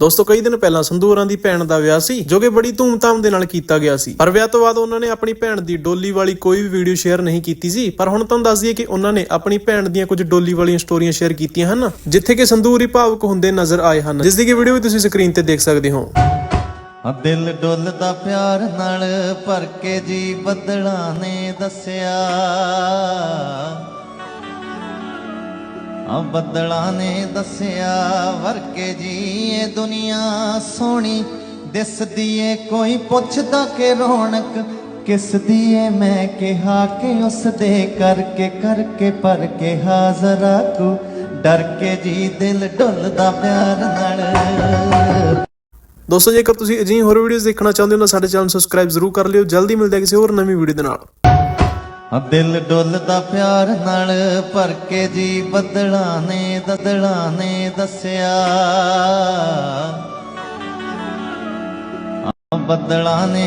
ਦੋਸਤੋ, ਕਈ ਦਿਨ ਪਹਿਲਾਂ ਸੰਧੂਰਾਂ ਦੀ ਭੈਣ ਦਾ ਵਿਆਹ ਸੀ, ਜੋ ਕਿ ਬੜੀ ਧੂਮਧਾਮ ਦੇ ਨਾਲ ਕੀਤਾ ਗਿਆ ਸੀ। ਪਰ ਵਿਆਹ ਤੋਂ ਬਾਅਦ ਉਹਨਾਂ ਨੇ ਆਪਣੀ ਭੈਣ ਦੀ ਡੋਲੀ ਵਾਲੀ ਕੋਈ ਵੀ ਵੀਡੀਓ ਸ਼ੇਅਰ ਨਹੀਂ ਕੀਤੀ ਸੀ। ਪਰ ਹੁਣ ਤੁਹਾਨੂੰ ਦੱਸ ਦਈਏ ਕਿ ਉਹਨਾਂ ਨੇ ਆਪਣੀ ਭੈਣ ਦੀਆਂ ਕੁਝ ਡੋਲੀ ਵਾਲੀਆਂ ਸਟੋਰੀਆਂ ਸ਼ੇਅਰ ਕੀਤੀਆਂ ਹਨ, ਜਿੱਥੇ ਕਿ ਸੰਧੂਰੀ ਭਾਵੁਕ ਹੁੰਦੇ ਨਜ਼ਰ ਆਏ ਹਨ। ਜਿਸ ਦੀ ਕਿ ਵੀਡੀਓ ਵੀ ਤੁਸੀਂ ਸਕਰੀਨ ਤੇ ਦੇਖ ਸਕਦੇ ਹੋ। ਆ ਦਿਲ ਡੁੱਲਦਾ ਪਿਆਰ ਨਾਲ ਭਰ ਕੇ ਜੀ ਬੱਦਲਾਂ ਨੇ ਦੱਸਿਆ। ਆ ਬੱਦਲਾਂ ਨੇ ਦੱਸਿਆ ਵਰ ਜੀ, ਇਹ ਦੁਨੀਆ ਸੋਹਣੀ। ਦਿਸਦੀ ਏ ਕੋਈ ਪੁੱਛਦਾ ਕਿ ਰੌਣਕ ਕਿਸ ਦੀ ਏ ਮੈਂ ਕਿਹਾ ਕਿ ਉਸ ਦੇ ਕਰਕੇ ਕਰਕੇ ਪਰ ਕੇ ਹਾਜ਼ਰ ਆਕੂ ਡਰ ਕੇ ਜੀ ਦਿਲ ਡੁੱਲਦਾ ਪਿਆਰ ਨਾਲ। ਦੋਸਤੋ, ਜੇਕਰ ਤੁਸੀਂ ਅਜਿਹੀ ਹੋਰ ਵੀਡੀਓਜ਼ ਦੇਖਣਾ ਚਾਹੁੰਦੇ ਹੋ ਤਾਂ ਸਾਡੇ ਚੈਨਲ ਨੂੰ ਸਬਸਕ੍ਰਾਈਬ ਜ਼ਰੂਰ ਕਰ ਲਿਓ। ਜਲਦੀ ਮਿਲਦੇ ਹਾਂ ਕਿਸੇ ਹੋਰ ਨਵੀਂ ਵੀਡੀਓ ਦੇ ਨਾਲ। ਆ ਦਿਲ ਡੁੱਲਦਾ ਪਿਆਰ ਨਾਲ ਭਰ ਕੇ ਜੀ ਬੱਦਲਾਂ ਨੇ, ਦਦਲਾਂ ਨੇ ਦੱਸਿਆ। ਬੱਦਲਾਂ ਨੇ